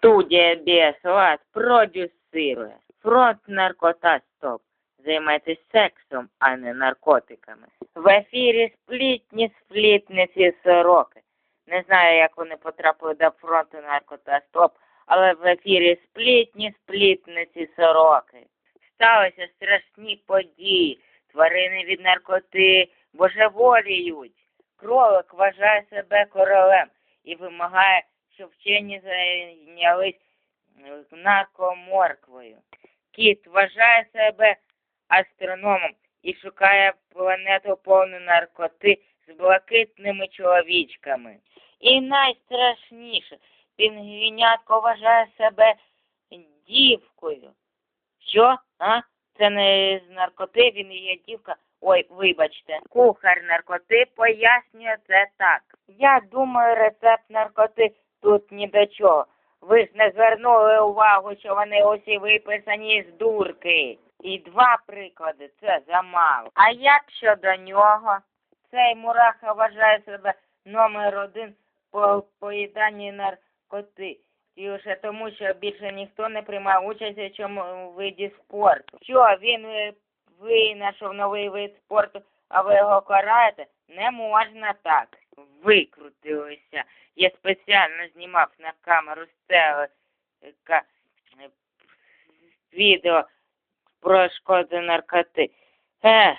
Студія Біаслад продюсирує. Фронт наркота стоп. Займайтесь сексом, а не наркотиками. В ефірі сплітні сплітниці сороки. Не знаю, як вони потрапили до фронту наркота стоп, але в ефірі сплітні сплітниці сороки. Сталися страшні події. Тварини від наркоти божеволіють. Кролик вважає себе королем і вимагає, щоб вчені зайнялись наркоморквою. Кіт вважає себе астрономом і шукає планету повну наркоти з блакитними чоловічками. І найстрашніше, пінгвінятко вважає себе дівкою. Що? А? Це не з наркоти, він є дівка. Ой, вибачте. Кухар наркоти пояснює це так. Я думаю, рецепт наркоти тут ні до чого. Ви ж не звернули увагу, що вони усі виписані з дурки. І два приклади це замало. А як щодо нього? Цей мураха вважає себе номер один по поїданні наркоти. І лише тому, що більше ніхто не приймав участь у цьому виді спорту. Що він е, винайшов новий вид спорту, а ви його караєте? Не можна так. Викрутилися. Я спеціально знімав на камеру стелика е, відео про шкоди наркоти. Ех,